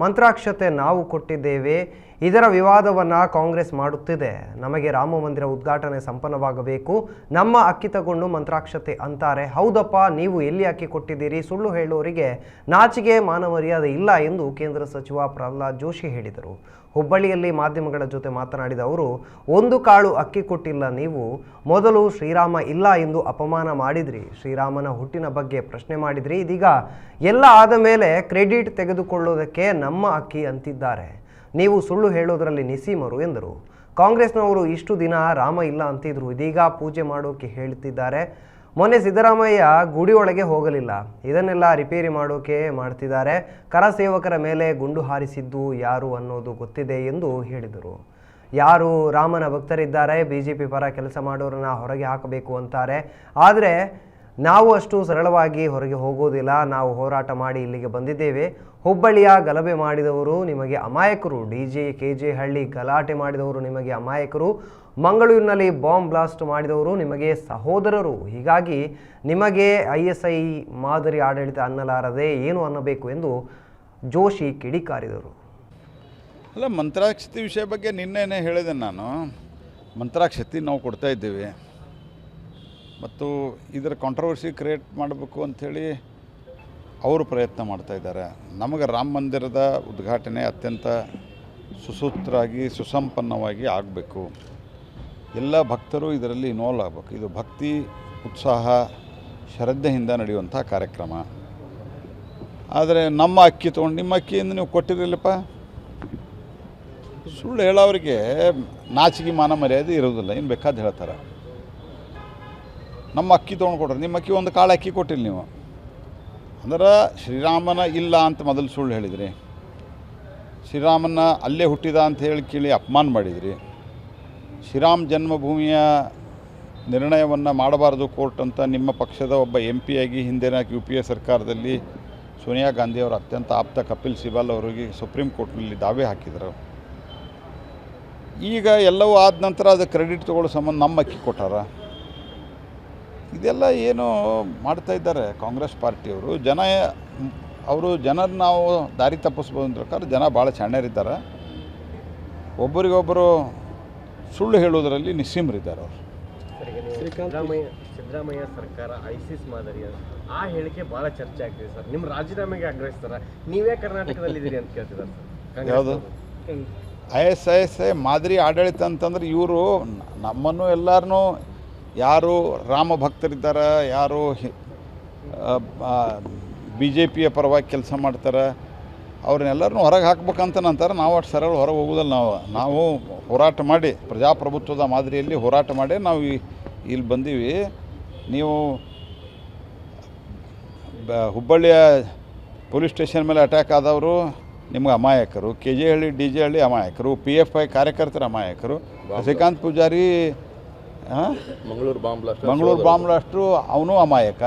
ಮಂತ್ರಾಕ್ಷತೆ ನಾವು ಕೊಟ್ಟಿದ್ದೇವೆ. ಇದರ ವಿವಾದವನ್ನು ಕಾಂಗ್ರೆಸ್ ಮಾಡುತ್ತಿದೆ. ನಮಗೆ ರಾಮ ಮಂದಿರ ಉದ್ಘಾಟನೆ ಸಂಪನ್ನವಾಗಬೇಕು. ನಮ್ಮ ಅಕ್ಕಿ ತಗೊಂಡು ಮಂತ್ರಾಕ್ಷತೆ ಅಂತಾರೆ. ಹೌದಪ್ಪ, ನೀವು ಎಲ್ಲಿ ಅಕ್ಕಿ ಕೊಟ್ಟಿದ್ದೀರಿ? ಸುಳ್ಳು ಹೇಳುವವರಿಗೆ ನಾಚಿಗೆ ಮಾನವರ್ಯಾದೆ ಇಲ್ಲ ಎಂದು ಕೇಂದ್ರ ಸಚಿವ ಪ್ರಹ್ಲಾದ್ ಜೋಶಿ ಹೇಳಿದರು. ಹುಬ್ಬಳ್ಳಿಯಲ್ಲಿ ಮಾಧ್ಯಮಗಳ ಜೊತೆ ಮಾತನಾಡಿದ ಅವರು, ಒಂದು ಕಾಳು ಅಕ್ಕಿ ಕೊಟ್ಟಿಲ್ಲ, ನೀವು ಮೊದಲು ಶ್ರೀರಾಮ ಇಲ್ಲ ಎಂದು ಅಪಮಾನ ಮಾಡಿದ್ರಿ. ಶ್ರೀರಾಮನ ಹುಟ್ಟಿನ ಬಗ್ಗೆ ಪ್ರಶ್ನೆ ಮಾಡಿದ್ರಿ. ಇದೀಗ ಎಲ್ಲ ಆದ ಮೇಲೆ ಕ್ರೆಡಿಟ್ ತೆಗೆದುಕೊಳ್ಳೋದಕ್ಕೆ ನಮ್ಮ ಅಕ್ಕಿ ಅಂತಿದ್ದಾರೆ. ನೀವು ಸುಳ್ಳು ಹೇಳೋದರಲ್ಲಿ ನಿಸೀಮರು ಎಂದರು. ಕಾಂಗ್ರೆಸ್ನವರು ಇಷ್ಟು ದಿನ ರಾಮ ಇಲ್ಲ ಅಂತಿದ್ರು. ಇದೀಗ ಪೂಜೆ ಮಾಡೋಕೆ ಹೇಳ್ತಿದ್ದಾರೆ. ಮೊನ್ನೆ ಸಿದ್ದರಾಮಯ್ಯ ಗುಡಿ ಒಳಗೆ ಹೋಗಲಿಲ್ಲ. ಇದನ್ನೆಲ್ಲ ರಿಪೇರಿ ಮಾಡೋಕೆ ಮಾಡ್ತಿದ್ದಾರೆ. ಕರ ಸೇವಕರ ಮೇಲೆ ಗುಂಡು ಹಾರಿಸಿದ್ದು ಯಾರು ಅನ್ನೋದು ಗೊತ್ತಿದೆ ಎಂದು ಹೇಳಿದರು. ಯಾರು ರಾಮನ ಭಕ್ತರಿದ್ದಾರೆ ಬಿ ಜೆ ಪಿ ಪರ ಕೆಲಸ ಮಾಡೋರನ್ನ ಹೊರಗೆ ಹಾಕಬೇಕು ಅಂತಾರೆ. ಆದರೆ ನಾವು ಅಷ್ಟು ಸರಳವಾಗಿ ಹೊರಗೆ ಹೋಗೋದಿಲ್ಲ. ನಾವು ಹೋರಾಟ ಮಾಡಿ ಇಲ್ಲಿಗೆ ಬಂದಿದ್ದೇವೆ. ಹುಬ್ಬಳ್ಳಿಯ ಗಲಭೆ ಮಾಡಿದವರು ನಿಮಗೆ ಅಮಾಯಕರು. D J K J Halli ಗಲಾಟೆ ಮಾಡಿದವರು ನಿಮಗೆ ಅಮಾಯಕರು. ಮಂಗಳೂರಿನಲ್ಲಿ ಬಾಂಬ್ ಬ್ಲಾಸ್ಟ್ ಮಾಡಿದವರು ನಿಮಗೆ ಸಹೋದರರು. ಹೀಗಾಗಿ ನಿಮಗೆ ಐ ಎಸ್ ಐ ಮಾದರಿ ಆಡಳಿತ ಅನ್ನಲಾರದೆ ಏನು ಅನ್ನಬೇಕು ಎಂದು ಜೋಶಿ ಕಿಡಿಕಾರಿದರು. ಅಲ್ಲ, ಮಂತ್ರಾಕ್ಷತೆ ವಿಷಯ ಬಗ್ಗೆ ನಿನ್ನೆನೇ ಹೇಳಿದೆ ನಾನು. ಮಂತ್ರಾಕ್ಷತೆ ನಾವು ಕೊಡ್ತಾ ಇದ್ದೇವೆ. ಮತ್ತು ಇದರ ಕಾಂಟ್ರವರ್ಸಿ ಕ್ರಿಯೇಟ್ ಮಾಡಬೇಕು ಅಂಥೇಳಿ ಅವರು ಪ್ರಯತ್ನ ಮಾಡ್ತಾಯಿದ್ದಾರೆ ನಮಗೆ ರಾಮ ಮಂದಿರದ ಉದ್ಘಾಟನೆ ಅತ್ಯಂತ ಸುಸೂತ್ರಾಗಿ ಸುಸಂಪನ್ನವಾಗಿ ಆಗಬೇಕು. ಎಲ್ಲ ಭಕ್ತರು ಇದರಲ್ಲಿ ಇನ್ವಾಲ್ವ್ ಆಗಬೇಕು. ಇದು ಭಕ್ತಿ, ಉತ್ಸಾಹ, ಶ್ರದ್ಧೆಯಿಂದ ನಡೆಯುವಂಥ ಕಾರ್ಯಕ್ರಮ. ಆದರೆ ನಮ್ಮ ಅಕ್ಕಿ ತೊಗೊಂಡು, ನಿಮ್ಮ ಅಕ್ಕಿಯಿಂದ ನೀವು ಕೊಟ್ಟಿರಲಿಲ್ಲಪ್ಪ ಸುಳ್ಳು ಹೇಳೋರಿಗೆ ನಾಚಿಕೆ, ಮಾನ ಮರ್ಯಾದೆ ಇರೋದಿಲ್ಲ ಏನು ಬೇಕಾದ ಹೇಳ್ತಾರೆ. ನಮ್ಮ ಅಕ್ಕಿ ತೊಗೊಂಡು ಕೊಡ್ರಿ ನಿಮ್ಮ ಅಕ್ಕಿ ಒಂದು ಕಾಳು ಅಕ್ಕಿ ಕೊಟ್ಟಿಲ್ಲ ನೀವು. ಅಂದ್ರೆ ಶ್ರೀರಾಮನ ಇಲ್ಲ ಅಂತ ಮೊದಲು ಸುಳ್ಳು ಹೇಳಿದ್ರಿ. ಶ್ರೀರಾಮನ ಅಲ್ಲೇ ಹುಟ್ಟಿದ ಅಂತ ಹೇಳಿ ಕೇಳಿ ಅಪಮಾನ ಮಾಡಿದ್ರಿ. ಶ್ರೀರಾಮ್ ಜನ್ಮಭೂಮಿಯ ನಿರ್ಣಯವನ್ನು ಮಾಡಬಾರ್ದು ಕೋರ್ಟ್ ಅಂತ ನಿಮ್ಮ ಪಕ್ಷದ ಒಬ್ಬ ಎಂ ಆಗಿ ಹಿಂದಿನ ಯು ಪಿ ಎ ಸರ್ಕಾರದಲ್ಲಿ ಸೋನಿಯಾ ಗಾಂಧಿ ಅವರ ಅತ್ಯಂತ ಆಪ್ತ ಕಪಿಲ್ ಸಿಬಾಲ್ ಅವರಿಗೆ ಸುಪ್ರೀಂ ಕೋರ್ಟ್ನಲ್ಲಿ ದಾವೆ ಹಾಕಿದರು. ಈಗ ಎಲ್ಲವೂ ಆದ ನಂತರ ಅದು ಕ್ರೆಡಿಟ್ ತೊಗೊಳ್ಳೋ ಸಂಬಂಧ ನಮ್ಮ ಅಕ್ಕಿ ಕೊಟ್ಟಾರ. ಇದೆಲ್ಲ ಏನು ಮಾಡ್ತಾ ಇದ್ದಾರೆ ಕಾಂಗ್ರೆಸ್ ಪಾರ್ಟಿಯವರು. ಜನ ಅವರು ಜನರು ನಾವು ದಾರಿ ತಪ್ಪಿಸ್ಬೋದು ಅಂತ ಪ್ರಕಾರ ಜನ ಭಾಳ ಚಾಣ್ಯರಿದ್ದಾರೆ ಒಬ್ಬರಿಗೊಬ್ಬರು ಸುಳ್ಳು ಹೇಳೋದರಲ್ಲಿ ನಿಸ್ಸೀಮರಿದ್ದಾರೆ ಅವರು. ಸಿದ್ದರಾಮಯ್ಯ ಸಿದ್ದರಾಮಯ್ಯ ಸರ್ಕಾರ ಐಸಿಸ್ ಮಾದರಿ ಅಂತ. ಆ ಹೇಳಿಕೆ ಭಾಳ ಚರ್ಚೆ ಆಗ್ತಿದೆ ಸರ್. ನಿಮ್ಮ ರಾಜೀನಾಮೆಗೆ ಆಗ್ರಹಿಸ್ತಾರೆ? ನೀವೇ ಕರ್ನಾಟಕದಲ್ಲಿದ್ದೀರಿ ಅಂತ ಕೇಳ್ತಿದ್ದಾರೆ ಸರ್. ಯಾವುದು? I S I S I ಮಾದರಿ ಆಡಳಿತ ಅಂತಂದ್ರೆ ಇವರು ನಮ್ಮನ್ನು ಎಲ್ಲರನ್ನೂ ಯಾರು ರಾಮ ಭಕ್ತರಿದ್ದಾರೆ ಯಾರು ಬಿ ಜೆ ಪಿಯ ಪರವಾಗಿ ಕೆಲಸ ಮಾಡ್ತಾರೆ ಅವ್ರನ್ನೆಲ್ಲರನ್ನೂ ಹೊರಗೆ ಹಾಕ್ಬೇಕಂತ ನಂತರ ನಾವು ಅಷ್ಟು ಸರಳ ಹೊರಗೆ ಹೋಗೋದಲ್ಲ ನಾವು. ನಾವು ಹೋರಾಟ ಮಾಡಿ ಪ್ರಜಾಪ್ರಭುತ್ವದ ಮಾದರಿಯಲ್ಲಿ ಹೋರಾಟ ಮಾಡಿ ನಾವು ಈ- ಇಲ್ಲಿ ಬಂದೀವಿ. ನೀವು ಬ ಹುಬ್ಬಳ್ಳಿಯ ಪೊಲೀಸ್ ಸ್ಟೇಷನ್ ಮೇಲೆ ಅಟ್ಯಾಕ್ ಆದವರು ನಿಮ್ಗೆ ಅಮಾಯಕರು K J Halli D J Halli ಅಮಾಯಕರು P F I ಕಾರ್ಯಕರ್ತರ ಅಮಾಯಕರು ಶ್ರೀಕಾಂತ್ ಪೂಜಾರಿ ಮಂಗಳೂರು ಬಾಂಬ್ ಬ್ಲಾಸ್ಟು ಅವನು ಅಮಾಯಕ.